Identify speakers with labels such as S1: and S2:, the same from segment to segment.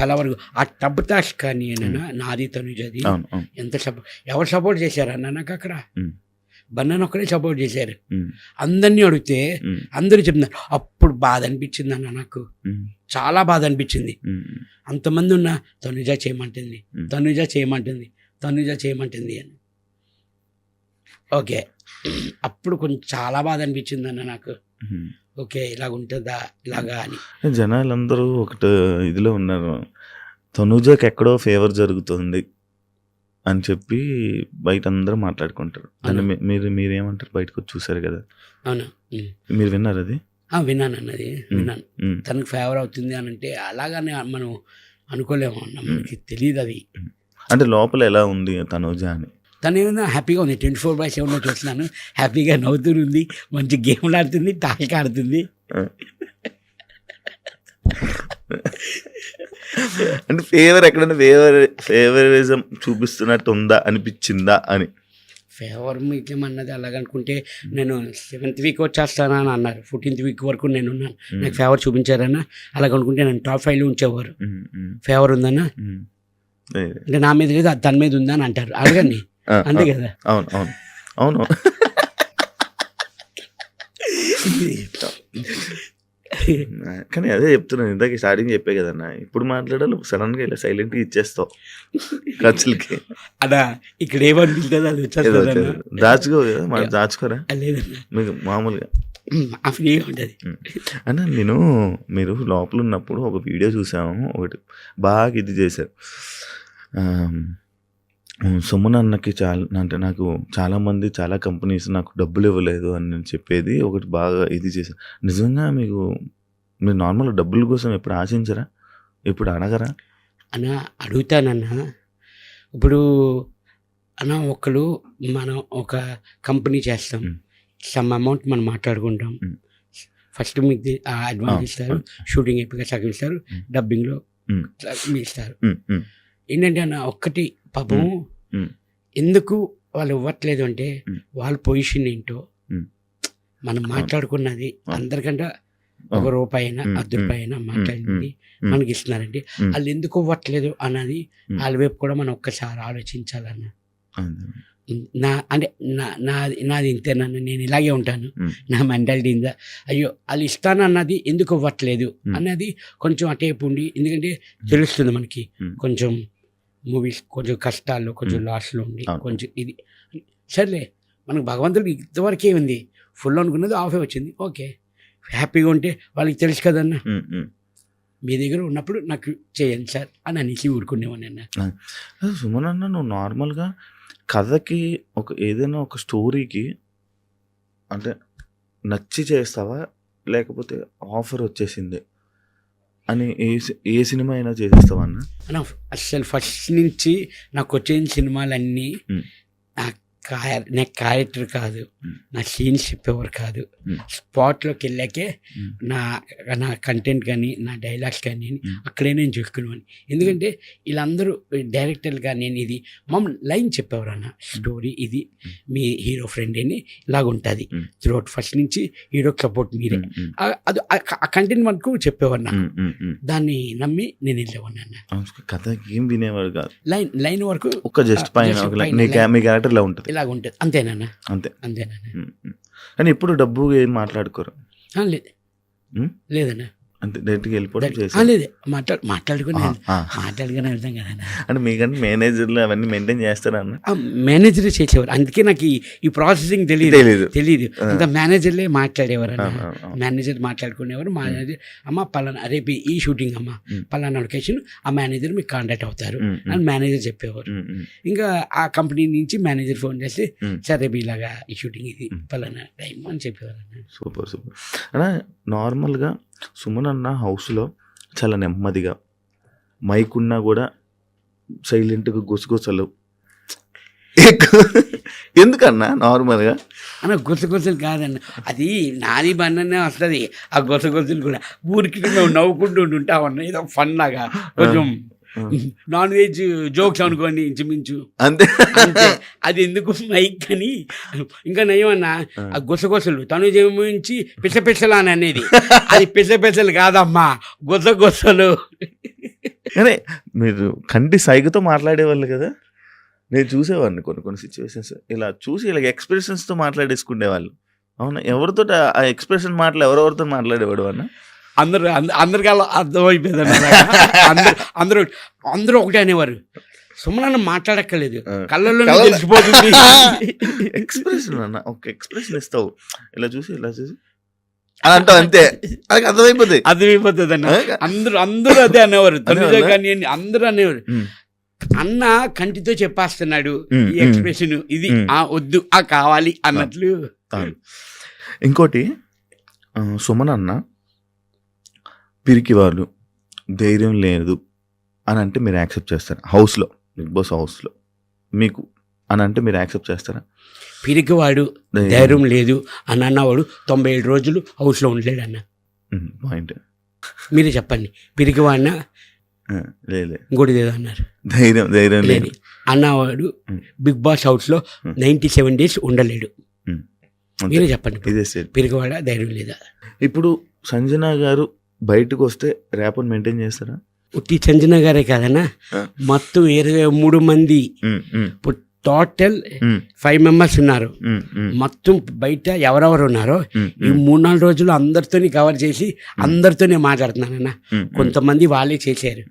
S1: చాలా వరకు ఆ టబ్ తాష్ కానీ నాది తనుజది ఎంత సపోర్ట్ ఎవరు సపోర్ట్ చేశారన్న నాకు అక్కడ. బన్నను ఒక్కడే సపోర్ట్ చేశారు. అందరినీ అడిగితే అందరూ చెప్తున్నారు అప్పుడు బాధ అనిపించింది అన్న నాకు. చాలా బాధ అనిపించింది. అంతమంది ఉన్న తనుజ చేయమంటుంది. తనుజ చేయమంటుంది. తనుజ చేయమంటుంది అని. ఓకే. అప్పుడు కొంచెం చాలా బాధ అనిపించింది అన్న నాకు. ఓకే ఇలాగ ఉంటుందా? ఇలాగా అని.
S2: జనాలందరూ ఒకటి ఇదిలో ఉన్నారు. తనుజకి ఎక్కడో ఫేవర్ జరుగుతుంది అని చెప్పి బయట అందరూ మాట్లాడుకుంటారు మీ- మీరు మీరేమంటారు? బయటకు వచ్చి చూసారు కదా?
S1: అవును.
S2: మీరు విన్నారు అది?
S1: ఆ, విన్నాను అన్నది విన్నాను. తనకు ఫేవర్ అవుతుంది అని అంటే అలాగానే మనం అనుకోలేము అన్న మనకి తెలియదు అది.
S2: అంటే లోపల ఎలా ఉంది తనుజ అని?
S1: తను ఏమైనా హ్యాపీగా ఉంది. ట్వంటీ ఫోర్ బై సెవెన్లో చూస్తున్నాను హ్యాపీగా నవ్వుతుంది మంచి గేమ్లు ఆడుతుంది టాక్ ఆడుతుంది.
S2: అంటే ఫేవర్ ఎక్కడైనా ఫేవర్ ఫేవరిజం చూపిస్తున్నట్టు ఉందా? అనిపించిందా అని.
S1: ఫేవర్ మీకేమన్నది అలాగనుకుంటే నేను సెవెంత్ వీక్ వచ్చేస్తానా అని అన్నారు. ఫోర్టీన్త్ వీక్ వరకు నేను ఉన్నాను. నాకు ఫేవర్ చూపించారన్న. అలాగనుకుంటే నేను టాప్ ఫైవ్లో ఉంచేవారు. ఫేవర్ ఉందన్న. అంటే నా మీద లేదు అది తన మీద ఉందని అంటారు. అడగండి. అంతే కదా?
S2: అవును అవును. అవును. కానీ అదే చెప్తున్నాను ఇందాక స్టార్టింగ్ చెప్పే కదన్నా. ఇప్పుడు మాట్లాడాలి సడన్గా ఇలా సైలెంట్గా ఇచ్చేస్తావు. ఖర్చులకి
S1: అదా ఇక్కడ ఏమనిపిస్తుంది అది వచ్చేస్తుంది.
S2: దాచుకో కదా మనం దాచుకోరా? మీకు మామూలుగా.
S1: ఉంటుంది
S2: అన్న నేను మీరు లోపల ఉన్నప్పుడు ఒక వీడియో చూసాము ఒకటి. బాగా ఇది చేశారు. సుమన్ అన్నకి చాలా అంటే నాకు చాలా మంది చాలా కంపెనీస్ నాకు డబ్బులు ఇవ్వలేదు అని నేను చెప్పేది ఒకటి బాగా ఇది చేశారు నిజంగా మీకు మీరు నార్మల్ డబ్బుల కోసం ఎప్పుడు ఆశించరా? ఎప్పుడు అడగరా?
S1: అన్న అడుగుతానన్న. ఇప్పుడు అన్న ఒకరు మనం ఒక కంపెనీ చేస్తాం. సమ్ అమౌంట్ మనం మాట్లాడుకుంటాం. ఫస్ట్ మీకు అడ్వాన్స్ ఇస్తారు షూటింగ్ అయిపోయి సగం ఇస్తారు. డబ్బింగ్లో ఇస్తారు ఏంటంటే అన్న ఒక్కటి పాపం. ఎందుకు వాళ్ళు ఇవ్వట్లేదు అంటే. వాళ్ళ పొజిషన్ ఏంటో. మనం మాట్లాడుకున్నది. అందరికంటే ఒక. రూపాయి అయినా అర్ధ రూపాయి అయినా మాట్లాడింది. మనకి ఇస్తున్నారంటే
S2: మ్.
S1: వాళ్ళు ఎందుకు ఇవ్వట్లేదు అన్నది. వాళ్ళ వైపు కూడా మనం ఒక్కసారి ఆలోచించాలన్న. నా అంటే నా నాది నాది ఇంతేనన్న నేను ఇలాగే ఉంటాను. నా మెంటాలిటీ ఇందా అయ్యో వాళ్ళు ఇస్తాను అన్నది ఎందుకు ఇవ్వట్లేదు. అన్నది కొంచెం అటేపు ఉండి ఎందుకంటే తెలుస్తుంది మనకి. కొంచెం మూవీస్ కొంచెం కష్టాల్లో కొంచెం. లాస్లో ఉండి. కొంచెం ఇది. సర్లే మనకు భగవంతుడికి ఇంతవరకే ఉంది ఫుల్ అనుకున్నది ఆఫే వచ్చింది. ఓకే. హ్యాపీగా ఉంటే వాళ్ళకి తెలుసు కదన్న. మీ దగ్గర ఉన్నప్పుడు నాకు చేయండి సార్ అని అనేసి ఊరుకునేవాడిని అన్న
S2: సుమన్ అన్న నువ్వు నార్మల్గా కథకి ఒక ఏదైనా ఒక స్టోరీకి అంటే నచ్చి చేస్తావా? లేకపోతే ఆఫర్ వచ్చేసింది? అని ఏ ఏ సినిమా అయినా చేసేస్తావా అన్న
S1: అసలు ఫస్ట్ నుంచి నాకు వచ్చిన సినిమాలన్నీ
S2: మ్.
S1: నా కాయ నా క్యారెక్టర్ కాదు. నా సీన్స్ చెప్పేవారు కాదు. స్పాట్లోకి వెళ్ళాకే. నా నా కంటెంట్ కానీ నా డైలాగ్స్ కానీ. అక్కడే నేను చూసుకునేవాడిని ఎందుకంటే వీళ్ళందరూ డైరెక్టర్లు కానీ నేను ఇది మమ్మల్ని లైన్ చెప్పేవారు అన్న స్టోరీ ఇది మీ హీరో ఫ్రెండ్ అని ఇలాగ ఉంటుంది
S2: మ్.
S1: త్రూఅవుట్ ఫస్ట్ నుంచి హీరోకి సపోర్ట్ మీరే. అది ఆ కంటెంట్ వరకు చెప్పేవారు నాకు. దాన్ని నమ్మి నేను వెళ్ళేవాడిని అన్న
S2: కథ ఏం వినేవాడు కాదు.
S1: లైన్ లైన్ వరకు
S2: ఒక జస్ట్ పైన మీ క్యారెక్టర్ ఇలా ఉంటుంది.
S1: ఇలాగ ఉంటుంది. అంతేనన్నా
S2: అంతే. ఉమ్. కానీ ఇప్పుడు డబ్బు ఏం మాట్లాడుకోరు?
S1: లేదు? లేదన్నా.
S2: అంతే డైరెక్ట్గా వెళ్ళిపోవడం
S1: ఆ,
S2: చేసి
S1: లేదు మాట్లాడు మాట్లాడుకుని
S2: అంటే మీకంటే మేనేజర్లు అవన్నీ మెయింటైన్ చేస్తారా అన్న
S1: ఆ మేనేజర్ చేసేవారు. అందుకే నాకు ఈ ప్రాసెసింగ్ తెలియదు తెలియదు. అంత మేనేజర్లే మాట్లాడేవారు. మేనేజర్ మాట్లాడుకునేవారు మేనేజర్ అమ్మ పలానా రేపు ఈ షూటింగ్ అమ్మ. పలానా లొకేషన్ ఆ మేనేజర్ మీకు కాంటాక్ట్ అవుతారు అని మేనేజర్ చెప్పేవారు. ఇంకా ఆ కంపెనీ నుంచి మేనేజర్ ఫోన్ చేసి
S2: మ్.
S1: సరే రేపు ఇలాగా ఈ షూటింగ్ ఇది. పలానా టైం అని చెప్పేవారు
S2: సూపర్ సూపర్. అన్నా నార్మల్గా సుమన్ అన్న హౌస్లో చాలా నెమ్మదిగా మైక్ ఉన్నా కూడా సైలెంట్గా గుసగుసలు. ఎందుకన్నా నార్మల్గా?
S1: అన్న గుసగుసలు కాదన్న. అది నాని బన్ననే వస్తుంది. ఆ గుసగుసలు కూడా ఊరికి మేము నవ్వుకుంటూ ఉంటామన్న ఏదో ఫన్ లాగా. కొంచెం నాన్ వెజ్ జోక్స్ అనుకోండి ఇంచుమించు.
S2: అంతే.
S1: అది ఎందుకు మైక్ అని ఇంకా నయమన్నా ఆ. గుసగుసలు తను జమించి పిసపిసలు అని అనేది. అది పిసపిసలు కాదమ్మా గుసగుసలు.
S2: కానీ మీరు కంటి సైగతో మాట్లాడేవాళ్ళు కదా. నేను చూసేవాడిని కొన్ని కొన్ని సిచ్యువేషన్స్ ఇలా చూసి ఇలా ఎక్స్ప్రెషన్స్తో మాట్లాడేసుకునేవాళ్ళు అవునా? ఎవరితో ఆ ఎక్స్ప్రెషన్ మాటలు ఎవరెవరితో మాట్లాడేవాడు అన్న
S1: అందరూ అంద- అందరికీ అర్థమైపోయింది అందరూ అందరూ అందరూ ఒకటే అనేవారు. సుమనన్న మాట్లాడక్కర్లేదు. కళ్ళల్లో
S2: కళ్ళ-
S1: తెలిసిపోతుంది.
S2: ఎక్స్ప్రెషన్ అన్న ఒక ఎక్స్ప్రెషన్ ఇస్తావు. ఇలా చూసి ఇలా చూసి. అలా అంటావు అంతే. అది అర్థమైపోతుంది
S1: అర్థమైపోతుంది అన్న? అందరూ అందరూ అదే అనేవారు.
S2: అనేవాళ్ళా?
S1: కానీ అందరూ అనేవారు. అన్న కంటితో చెప్పేస్తున్నాడు ఈ. ఎక్స్ప్రెషన్ ఇది. ఆ వద్దు ఆ కావాలి అన్నట్లు.
S2: ఇంకోటి సుమన్ అన్న పిరికివాడు ధైర్యం లేదు అని అంటే మీరు యాక్సెప్ట్ చేస్తారా? హౌస్లో బిగ్ బాస్ హౌస్లో. మీకు అని అంటే మీరు యాక్సెప్ట్ చేస్తారా?
S1: పిరికివాడు ధైర్యం. లేదు అని అన్నవాడు తొంభై ఏడు రోజులు హౌస్లో ఉండలేడు అన్న.
S2: పాయింట్.
S1: మీరే చెప్పండి. పిరికివాడిన?
S2: లేదు
S1: ఇంకోటి ఏదో అన్నారు?
S2: ధైర్యం ధైర్యం లేదు.
S1: అన్నవాడు. బిగ్ బాస్ హౌస్లో. నైంటీ సెవెన్ డేస్ ఉండలేడు. మీరే చెప్పండి పిరికివాడ ధైర్యం లేదా?
S2: ఇప్పుడు సంజన గారు బయటకు వస్తే ర్యాప్ని మెయింటైన్ చేస్తారా?
S1: ఉట్టి చంజన గారే కాదన్నా. మొత్తం ఇరవై మూడు మంది. ఇప్పుడు టోటల్ ఫైవ్ మెంబర్స్ ఉన్నారు. మొత్తం బయట ఎవరెవరు ఉన్నారో ఈ మూడు నాలుగు రోజులు అందరితోని కవర్ చేసి అందరితోనే మాట్లాడుతున్నానన్న.
S2: ఉమ్,
S1: కొంతమంది వాళ్ళే చేశారు.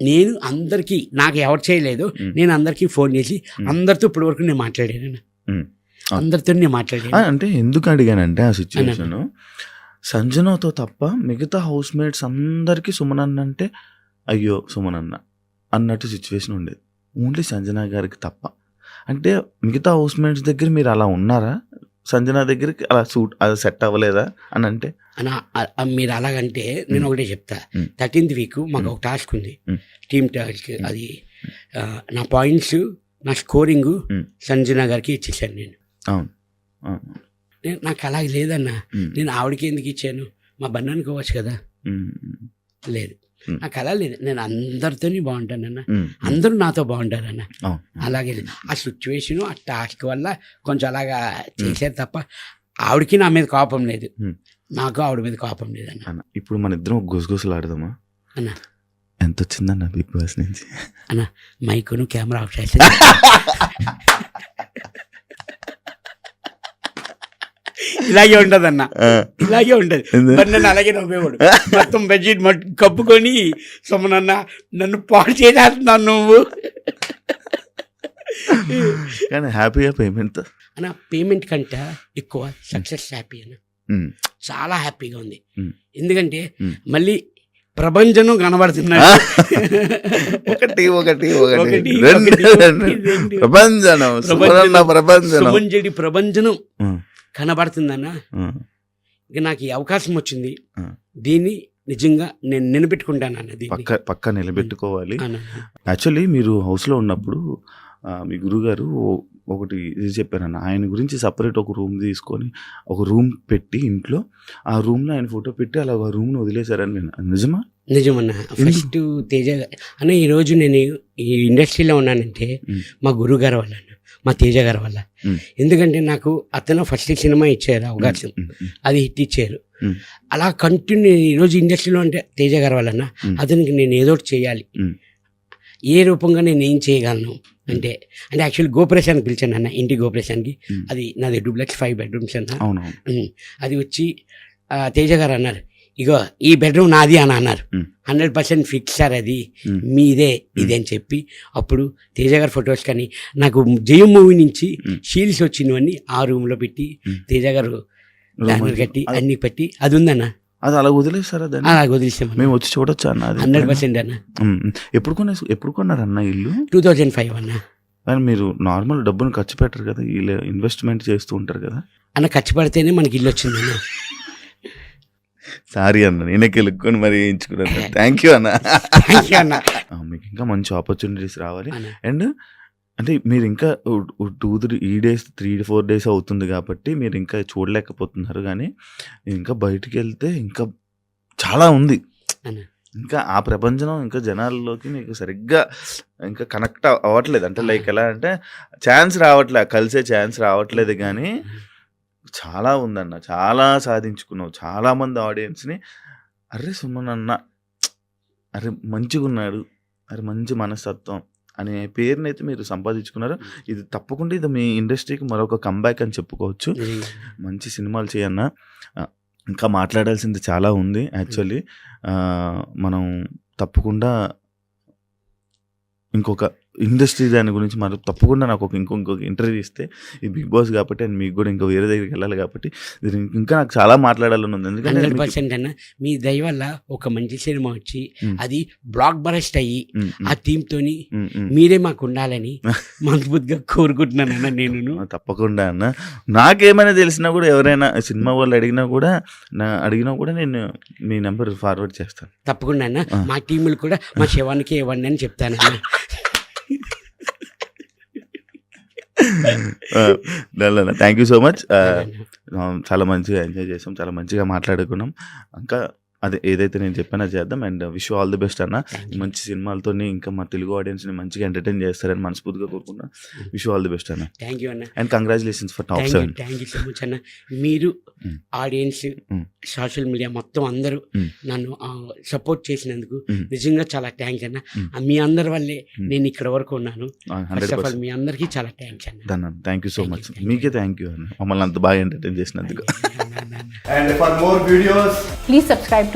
S1: నేను అందరికీ నాకు ఎవరు చేయలేదు. నేను అందరికీ ఫోన్ చేసి. అందరితో ఇప్పటి వరకు నేను మాట్లాడాను. అందరితో నేను మాట్లాడాను.
S2: అంటే ఎందుకు అడిగానంటే ఆ సిచ్యువేషన్ సంజనతో తప్ప మిగతా హౌస్ మేట్స్ అందరికీ సుమనన్న అంటే అయ్యో సుమనన్న అన్నట్టు సిచ్యువేషన్ ఉండేది ఓన్లీ సంజన గారికి తప్ప అంటే మిగతా హౌస్ మేట్స్ దగ్గర మీరు అలా ఉన్నారా సంజన దగ్గరికి అలా సూట్ అది సెట్ అవ్వలేదా అని అంటే
S1: మీరు అలాగంటే నేను. ఒకటే చెప్తా. థర్టీన్త్ వీక్ మాకు. ఒక టాస్క్ ఉంది. Team task. అది నా పాయింట్స్ నా స్కోరింగ్. సంజన గారికి ఇచ్చేసాను నేను
S2: అవును అవును.
S1: నేను- నాకు అలాగే లేదన్న. నేను ఆవిడకి ఎందుకు ఇచ్చాను? మా బంధానికి ఇవ్వచ్చు కదా. లేదు. నాకు అలా లేదు. నేను అందరితోని బాగుంటానన్న. అందరూ నాతో బాగుంటారన్న. అలాగే లేదు. ఆ సిచ్యువేషన్ ఆ టాస్క్ వల్ల కొంచెం అలాగా చేశారు తప్ప ఆవిడకి నా మీద కోపం లేదు. నాకు ఆవిడ మీద కోపం లేదన్న.
S2: అన్న ఇప్పుడు మన ఇద్దరం గుసగుసలు ఆడదామా
S1: అన్న.
S2: ఎంత వచ్చిందన్న బిగ్ బాస్ నుంచి?
S1: మైకును కెమెరా ఆఫ్ చేస్తే ఇలాగే ఉంటదన్న.
S2: ఆ,
S1: ఇలాగే మరి నన్ను అలాగే నవ్వేవాడు మొత్తం బెడ్షీట్ మట్ కప్పుకొని సొమ్మనన్న నన్ను పాడు చేసేస్తున్నాను నువ్వు.
S2: కానీ హ్యాపీగా పేమెంట్?
S1: అన్న పేమెంట్ కంటే ఎక్కువ సక్సెస్ హ్యాపీ అన్న. చాలా హ్యాపీగా ఉంది. ఎందుకంటే. మళ్ళీ ప్రభంజనం కనబడుతున్నాడు.
S2: ఒకటి ఒకటి ఒకటి. ప్రపంచనం ప్రపంచనం
S1: కనబడుతుందన్న. ఇక నాకు ఈ అవకాశం వచ్చింది. దీన్ని నిజంగా నేను నిలబెట్టుకుంటాను అన్న దీన్ని.
S2: పక్క పక్క నిలబెట్టుకోవాలి. యాక్చువల్లీ మీరు హౌస్లో ఉన్నప్పుడు మీ గురుగారు ఒకటి ఇది చెప్పారన్న. ఆయన గురించి సపరేట్ ఒక రూమ్ తీసుకొని ఒక రూమ్ పెట్టి ఇంట్లో ఆ రూమ్లో ఆయన ఫోటో పెట్టి అలా ఒక రూమ్ను వదిలేశారని నేను నిజమా?
S1: నిజమన్న. ఫస్ట్ తేజ అన్న ఈరోజు నేను ఈ ఇండస్ట్రీలో ఉన్నానంటే. మా గురువు గారి వల్ల మా తేజ గారి వల్ల. ఎందుకంటే నాకు అతను ఫస్ట్ సినిమా ఇచ్చారు అవకాశం. అది హిట్ ఇచ్చారు. అలా కంటిన్యూ ఈరోజు ఇండస్ట్రీలో అంటే తేజ గారి వల్ల. అతనికి నేను ఏదో ఒకటి చేయాలి. ఏ రూపంగా నేను ఏం చేయగలను అంటే అంటే యాక్చువల్ గోపురేషానికి పిలిచాను అన్న ఇంటి గోపురేషానికి
S2: మ్మ్.
S1: అది నాది డూప్లెక్స్ ఫైవ్ బెడ్రూమ్స్ అన్న. అది వచ్చి తేజ గారు అన్నారు ఇగో ఈ బెడ్రూమ్ నాది అని అన్నారు. హండ్రెడ్ పర్సెంట్ ఫిక్స్ సార్ అది. మీదే ఇది అని చెప్పి అప్పుడు తేజ గారి ఫొటోస్ కానీ నాకు జయం మూవీ నుంచి. షీల్స్ వచ్చినవన్నీ ఆ రూమ్లో పెట్టి. తేజ గారు కట్టి అన్ని పెట్టి అది ఉందన్న.
S2: అది అలా వదిలేస్తారా దాన్ని?
S1: అలా వదిలేసామన్న
S2: మేము వచ్చి చూడొచ్చా అన్న
S1: హండ్రెడ్ పర్సెంట్ అన్న.
S2: ఎప్పుడు కొనే ఎప్పుడు కొన్నారన్న ఇల్లు?
S1: టూ థౌజండ్ ఫైవ్ అన్న.
S2: కానీ మీరు నార్మల్ డబ్బును ఖర్చు పెట్టరు కదా వీళ్ళు ఇన్వెస్ట్మెంట్ చేస్తూ ఉంటారు కదా.
S1: అన్న ఖర్చు పడితేనే మనకి ఇల్లు వచ్చిందన్న.
S2: సారీ అన్న నేనే కెలుక్కొని మరి వేయించుకున్నాను. థ్యాంక్ యూ అన్న.
S1: అన్న.
S2: మీకు ఇంకా మంచి ఆపర్చునిటీస్ రావాలి. అండ్ అంటే మీరు ఇంకా టూ త్రీ ఈ డేస్ త్రీ ఫోర్ డేస్ అవుతుంది కాబట్టి మీరు ఇంకా చూడలేకపోతున్నారు. కానీ ఇంకా బయటికి వెళ్తే ఇంకా చాలా ఉంది. ఇంకా ఆ ప్రపంచం ఇంకా జనాల్లోకి మీకు సరిగ్గా ఇంకా కనెక్ట్ అవ్వట్లేదు. అంటే లైక్ ఎలా అంటే ఛాన్స్ రావట్లే కలిసే ఛాన్స్ రావట్లేదు. కానీ చాలా ఉందన్న. చాలా సాధించుకున్నావు. చాలా మంది ఆడియన్స్ని అర్రే సుమన్ అన్న అరే మంచిగున్నాడు. అరే మంచి మనస్తత్వం అనే పేరునైతే మీరు సంపాదించుకున్నారు. ఇది తప్పకుండా ఇది మీ ఇండస్ట్రీకి మరొక కంబ్యాక్ అని చెప్పుకోవచ్చు. మంచి సినిమాలు చేయన్న. ఇంకా మాట్లాడాల్సింది చాలా ఉంది యాక్చువల్లీ. మనం తప్పకుండా ఇంకొక ఇండస్ట్రీ దాని గురించి మరి తప్పకుండా నాకు ఒక ఇంకో ఇంకొక ఇంటర్వ్యూ ఇస్తే ఈ బిగ్ బాస్ కాబట్టి అండ్ మీకు కూడా ఇంకో వేరే దగ్గరికి వెళ్ళాలి కాబట్టి ఇంకా నాకు చాలా మాట్లాడాలని ఉంది. ఎందుకంటే
S1: హండ్రెడ్
S2: మీకు-
S1: పర్సెంట్ అన్న మీ దయ వల్ల ఒక మంచి సినిమా వచ్చి. అది బ్లాక్ బరస్ట్ అయ్యి ఆ థీమ్ తోని
S2: ఉమ్, ఉమ్.
S1: మీరే మాకు ఉండాలని మనస్ఫూర్తిగా కోరుకుంటున్నానన్న నేను
S2: ఆ, తప్పకుండా అన్న. నాకేమైనా తెలిసినా కూడా ఎవరైనా సినిమా వాళ్ళు అడిగినా కూడా నా అడిగినా కూడా నేను మీ నెంబర్ ఫార్వర్డ్ చేస్తాను.
S1: తప్పకుండా అన్న. మా టీములు కూడా మా శవానికి ఇవ్వండి అని చెప్తానన్న
S2: థ్యాంక్ యూ సో మచ్ చాలా మంచిగా ఎంజాయ్ చేసాం. చాలా మంచిగా మాట్లాడుకున్నాం. ఇంకా అదే ఏదైతే నేను చెప్పానో చేద్దాం. And wish all the best అన్న. మంచి సినిమాలతో ఇంకా మా తెలుగు ఆడియన్స్ని మంచిగా ఎంటర్టైన్ చేస్తారని మనస్ఫూర్తిగా కోరుకున్నా విష్ ఆల్ ది బెస్ట్ అన్న.
S1: థ్యాంక్ యూ అన్న.
S2: And congratulations for top seven.
S1: Thank you so much అన్న. మీరు
S2: Mm.
S1: Audience
S2: Mm.
S1: Social media మొత్తం అందరూ
S2: Mm.
S1: నన్ను సపోర్ట్ చేసినందుకు. నిజంగా చాలా థ్యాంక్స్ అన్న. మీ అందరి వల్లే. నేను ఇక్కడ వరకు ఉన్నాను.
S2: Hundred
S1: first of all
S2: percent
S1: మీ అందరికీ చాలా థ్యాంక్స్ అన్న.
S2: Thank you so much. మీకే థ్యాంక్ యూ అన్న. మమ్మల్ని అంత బాగా ఎంటర్టైన్ చేసినందుకు.
S3: And for more videos,
S4: Please subscribe